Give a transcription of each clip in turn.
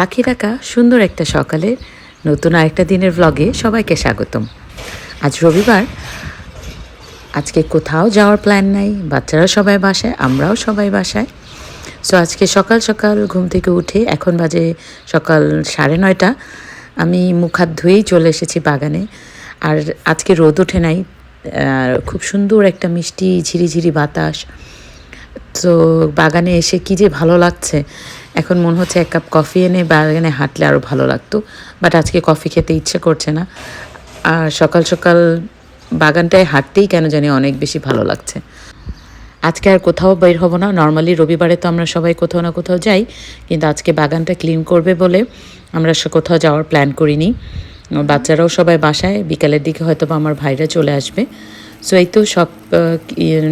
পাখি ডাকা সুন্দর একটা সকালে নতুন আরেকটা দিনের ভ্লগে সবাইকে স্বাগতম। আজ রবিবার, আজকে কোথাও যাওয়ার প্ল্যান নাই বাচ্চারা সবাই বাসায়, আমরাও সবাই বাসায়। সো আজকে সকাল সকাল ঘুম থেকে উঠে এখন বাজে সকাল সাড়ে নয়টা। আমি মুখ হাত ধুয়েই চলে এসেছি বাগানে। আর আজকে রোদ ওঠে নাই খুব সুন্দর একটা মিষ্টি ঝিরিঝিরি বাতাস। তো বাগানে এসে কি যে ভালো লাগছে এখন মন হচ্ছে এক কাপ কফি এনে বাগানে হাঁটলে আরও ভালো লাগতো। বাট আজকে কফি খেতে ইচ্ছে করছে না। আর সকাল সকাল বাগানটায় হাঁটতেই কেন জানি অনেক বেশি ভালো লাগছে। আজকে আর কোথাও বের হব না। নর্মালি রবিবারে তো আমরা সবাই কোথাও না কোথাও যাই, কিন্তু আজকে বাগানটা ক্লিন করবে বলে আমরা কোথাও যাওয়ার প্ল্যান করিনি। বাচ্চারাও সবাই বাসায়, বিকালের দিকে হয়তো বা আমার ভাইরা চলে আসবে। সো এই তো সব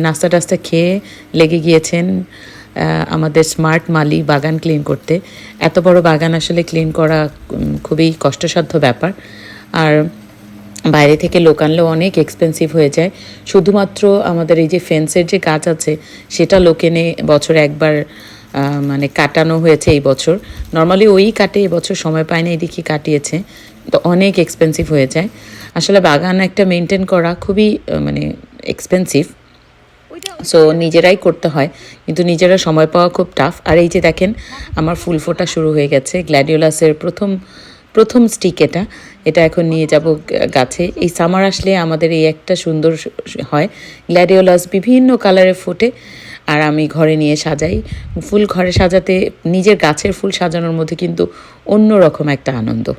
নাস্তা টাস্তা খেয়ে লেগে গিয়েছেন। আমাদের স্মার্ট মালি বাগান ক্লিন করতে। এত বড় বাগান আসলে ক্লিন করা খুবই কষ্টসাধ্য ব্যাপার। আর বাইরে থেকে লোক আনলেও অনেক এক্সপেন্সিভ হয়ে যায়। শুধুমাত্র আমাদের এই যে ফেন্সের যে গাছ আছে, সেটা লোক এনে বছরে একবার মানে কাটানো হয়েছে এই বছর। নর্মালি ওই কাটে এবছর সময় পায়নি এদিকে কাটিয়েছে। তো অনেক এক্সপেন্সিভ হয়ে যায়। আসলে বাগান একটা মেনটেন করা খুবই মানে এক্সপেন্সিভ সো নিজেরাই করতে হয়। কিন্তু নিজেরা সময় পাওয়া খুব টাফ আর এই যে দেখেন, আমার ফুল ফোটা শুরু হয়ে গেছে। গ্ল্যাডিওলাসের প্রথম প্রথম স্টিক এটা। এটা এখন নিয়ে যাব গাছে। এই সামার আসলে আমাদের এই একটা সুন্দর হয়। গ্ল্যাডিওলাস বিভিন্ন কালারে ফোটে। আর আমি ঘরে নিয়ে সাজাই। ফুল ঘরে সাজাতে, নিজের গাছের ফুল সাজানোর মধ্যে কিন্তু অন্য রকম একটা আনন্দ।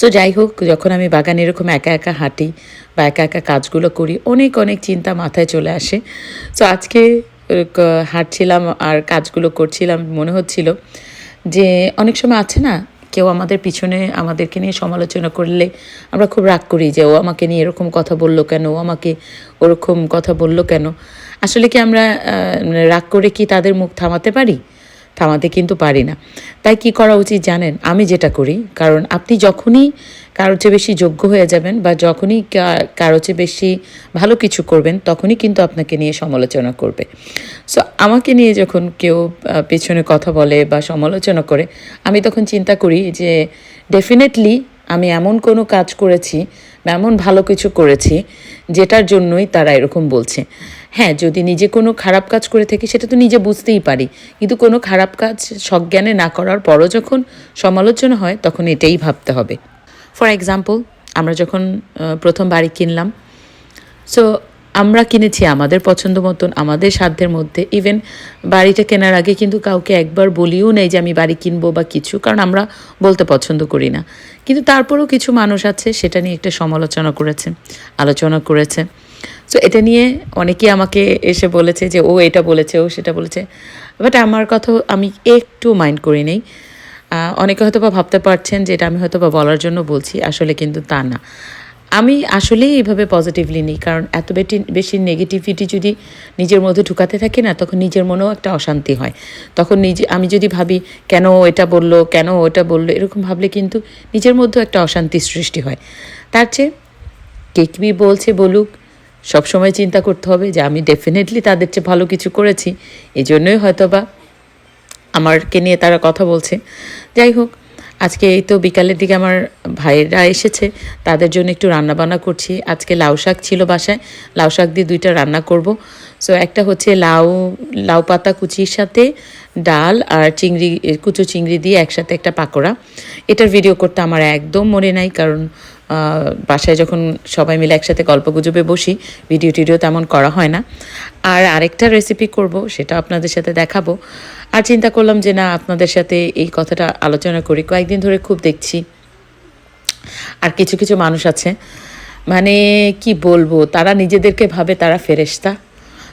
সো যাই হোক যখন আমি বাগানে এরকম একা একা হাঁটি বা একা একা কাজগুলো করি, অনেক অনেক চিন্তা মাথায় চলে আসে। সো আজকে হাঁটছিলাম আর কাজগুলো করছিলাম, মনে হচ্ছিল যে অনেক সময় আছে না, কেউ আমাদের পিছনে আমাদেরকে নিয়ে সমালোচনা করলে আমরা খুব রাগ করি যে, ও আমাকে নিয়ে এরকম কথা বলল কেন? ও আমাকে ওরকম কথা বলল কেন? আসলে কি আমরা রাগ করে কি তাদের মুখ থামাতে পারি? থামাতে কিন্তু পারি না। তাই কি করা উচিত জানেন? আমি যেটা করি, কারণ আপনি যখনই কারোর চেয়ে বেশি যোগ্য হয়ে যাবেন বা যখনই কা- কারোর চেয়ে বেশি ভালো কিছু করবেন, তখনই কিন্তু আপনাকে নিয়ে সমালোচনা করবে। সো আমাকে নিয়ে যখন কেউ পেছনে কথা বলে বা সমালোচনা করে, আমি তখন চিন্তা করি যে ডেফিনেটলি আমি এমন কোনো কাজ করেছি বা এমন ভালো কিছু করেছি, যেটার জন্যই তারা এরকম বলছে। হ্যাঁ যদি নিজে কোনো খারাপ কাজ করে থাকি, সেটা তো নিজে বুঝতেই পারি। কিন্তু কোনো খারাপ কাজ সজ্ঞানে না করার পরও যখন সমালোচনা হয়, তখন এটাই ভাবতে হবে। ফর এক্সাম্পল আমরা যখন প্রথম বাড়ি কিনলাম সো আমরা কিনেছি আমাদের পছন্দ মতন, আমাদের সাধ্যের মধ্যে। ইভেন বাড়িটা কেনার আগে কিন্তু কাউকে একবার বলিও নেই যে আমি বাড়ি কিনবো বা কিছু, কারণ আমরা বলতে পছন্দ করি না। কিন্তু তারপরেও কিছু মানুষ আছে, সেটা নিয়ে একটা সমালোচনা করেছে, আলোচনা করেছে। সো এটা নিয়ে অনেকেই আমাকে এসে বলেছে যে, ও এটা বলেছে, ও সেটা বলেছে। বাট আমার কথা আমি একটু মাইন্ড করি নেই। অনেকে হয়তো বা ভাবতে পারছেন যে, এটা আমি হয়তো বা বলার জন্য বলছি, আসলে কিন্তু তা না। আমি আসলেই এইভাবে পজিটিভলি নিই, কারণ এত বেশি বেশি নেগেটিভিটি যদি নিজের মধ্যে ঢুকাতে থাকি না, তখন নিজের মনেও একটা অশান্তি হয়। তখন নিজে, আমি যদি ভাবি, কেন এটা বলল? কেন ওটা বলল? এরকম ভাবলে কিন্তু নিজের মধ্যেও একটা অশান্তির সৃষ্টি হয়। তার চেয়ে কে কী বলছে বলুক সবসময় চিন্তা করতে হবে যে আমি ডেফিনেটলি তাদের চেয়ে ভালো কিছু করেছি। এই জন্যই হয়তো বা আমারকে নিয়ে তারা কথা বলছে। যাই হোক, আজকে এই তো বিকালের দিকে আমার ভাইয়েরা এসেছে, তাদের জন্য একটু রান্না বান্না করছি। আজকে লাউ শাক ছিল বাসায়, লাউ শাক দিয়ে দুইটা রান্না করব। সো একটা হচ্ছে লাউ লাউ পাতা কুচির সাথে ডাল আর চিংড়ি, কুচো চিংড়ি দিয়ে একসাথে একটা পাকোড়া। এটার ভিডিও করতে আমার একদম মনে নাই, কারণ বাসায় যখন সবাই মিলে একসাথে গল্প গুজবে বসি ভিডিও টিডিও তেমন করা হয় না। আর আরেকটা রেসিপি করব, সেটা আপনাদের সাথে দেখাবো। আর চিন্তা করলাম যে না, আপনাদের সাথে এই কথাটা আলোচনা করি। কয়েকদিন ধরে খুব দেখছি। আর কিছু কিছু মানুষ আছে। মানে কি বলব, তারা নিজেদেরকে ভাবে তারা ফেরেশতা।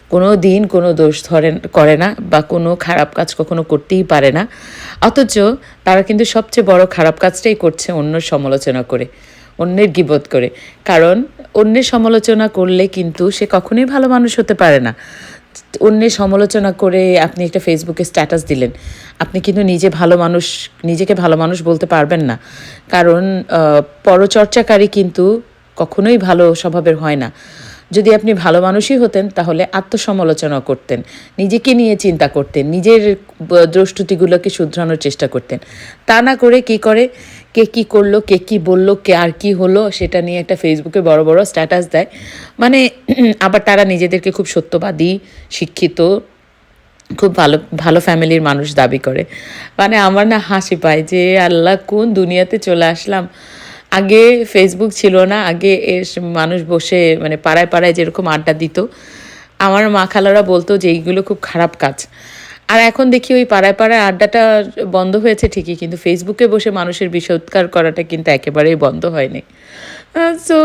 কোনো দিন কোনো দোষ ধরে করে না বা কোনো খারাপ কাজ কখনো করতেই পারে না। অথচ তারা কিন্তু সবচেয়ে বড় খারাপ কাজটাই করছে অন্য সমালোচনা করে। অন্যের গিবোধ করে। কারণ অন্যের সমালোচনা করলে কিন্তু সে কখনোই ভালো মানুষ হতে পারে না। অন্যের সমালোচনা করে আপনি একটা ফেসবুকে স্ট্যাটাস দিলেন, আপনি কিন্তু নিজে ভালো মানুষ, নিজেকে ভালো মানুষ বলতে পারবেন না। কারণ পরচর্চাকারী কিন্তু কখনোই ভালো স্বভাবের হয় না। যদি আপনি ভালো মানুষই হতেন, তাহলে আত্মসমালোচনা করতেন। নিজেকে নিয়ে চিন্তা করতেন, নিজের দ্রষ্টুতিগুলোকে শুধরানোর চেষ্টা করতেন। তা না করে কি করে? কে কি করল, কে কি বলল, কে আর কি হলো, সেটা নিয়ে একটা ফেসবুকে বড় বড় স্ট্যাটাস দেয়। মানে আবার তারা নিজেদেরকে খুব সত্যবাদী, শিক্ষিত, খুব ভালো ভালো ফ্যামিলির মানুষ দাবি করে। মানে আমার না হাসি পায় যে, আল্লাহ, কোন দুনিয়াতে চলে আসলাম? আগে ফেসবুক ছিল না, আগে এর মানুষ বসে মানে পাড়ায় পাড়ায় যেরকম আড্ডা দিত, আমার মা খালারা বলতো যে এইগুলো খুব খারাপ কাজ। আর এখন দেখি ওই পাড়ায় পাড়ায় আড্ডাটা বন্ধ হয়েছে ঠিকই, কিন্তু ফেসবুকে বসে মানুষের বিষোৎকার করাটা কিন্তু একেবারেই বন্ধ হয়নি। সো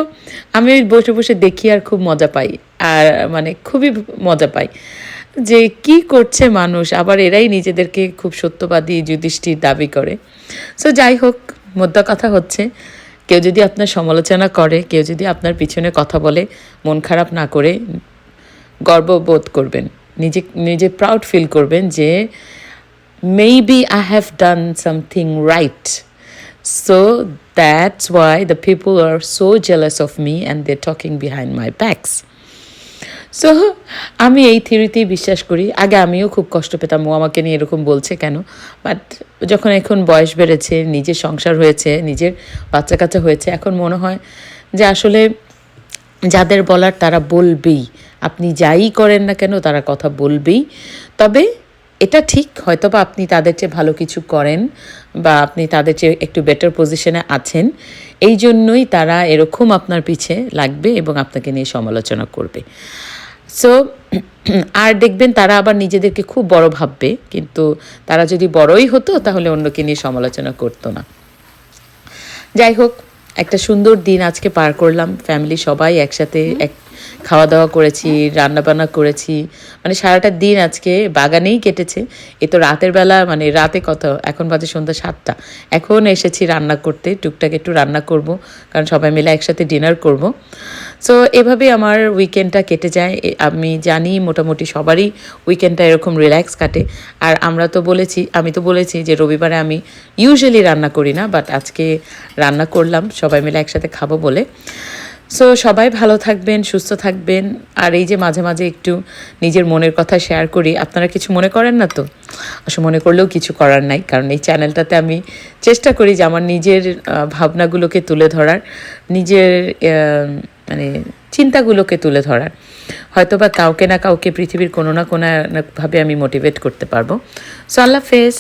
আমি বসে বসে দেখি আর খুব মজা পাই, আর মানে খুবই মজা পাই। যে কি করছে মানুষ, আবার এরাই নিজেদেরকে খুব সত্যবাদী, যুধিষ্ঠির দাবি করে। সো যাই হোক, মোদ্দা কথা হচ্ছে। কেউ যদি আপনার সমালোচনা করে, কেউ যদি আপনার পিছনে কথা বলে, মন খারাপ না করে গর্ববোধ করবেন। নিজে নিজে প্রাউড ফিল করবেন যে may be I have done something right so that's why the people are so jealous of me and they talking behind my backs so আমি এই থিওরিতেই বিশ্বাস করি। আগে আমিও খুব কষ্ট পেতাম, ও আমাকে নিয়ে এরকম বলছে কেন? বাট যখন এখন বয়স বেড়েছে, নিজের সংসার হয়েছে, নিজের বাচ্চা কাচ্চা হয়েছে, এখন মনে হয় যে আসলে যাদের বলার তারা বলবেই। আপনি যাই করেন না কেন, তারা কথা বলবেই। তবে এটা ঠিক, হয়তোবা আপনি তাদের চেয়ে ভালো কিছু করেন বা আপনি তাদের চেয়ে একটু বেটার পজিশনে আছেন। এই জন্যই তারা এরকম আপনার পিছে লাগবে এবং আপনাকে নিয়ে সমালোচনা করবে। সো আর দেখবেন তারা আবার নিজেদেরকে খুব বড় ভাববে। কিন্তু তারা যদি বড়ই হতো তাহলে অন্যকে নিয়ে সমালোচনা করতো না। যাই হোক একটা সুন্দর দিন আজকে পার করলাম। ফ্যামিলি সবাই একসাথে এক খাওয়া দাওয়া করেছি রান্নাবান্না করেছি। মানে সারাটা দিন আজকে বাগানেই কেটেছে। এ তো রাতের বেলা মানে রাতে কত? এখন বাজে সন্ধ্যা সাতটা। এখন এসেছি রান্না করতে টুকটাক একটু রান্না করব কারণ সবাই মিলে একসাথে ডিনার করব। সো এভাবে আমার উইকেন্ডটা কেটে যায়। আমি জানি মোটামুটি সবারই উইকেন্ডটা এরকম রিল্যাক্স কাটে। আর আমরা তো বলেছি আমি তো বলেছি যে রবিবারে আমি ইউজুয়ালি রান্না করি না বাট আজকে রান্না করলাম সবাই মিলে একসাথে খাব বলে। সো সবাই ভালো থাকবেন, সুস্থ থাকবেন। আর এই যে মাঝে মাঝে একটু নিজের মনের কথা শেয়ার করি, আপনারা কিছু মনে করেন না তো? আসলে মনে করলেও কিছু করার নাই, কারণ এই চ্যানেলটাতে আমি চেষ্টা করি যে আমার নিজের ভাবনাগুলোকে তুলে ধরার, নিজের মানে চিন্তাগুলোকে তুলে ধরার। হয়তো বা কাউকে না কাউকে পৃথিবীর কোনো না কোনো ভাবে আমি মোটিভেট করতে পারব। সো আল্লাহ হাফেজ।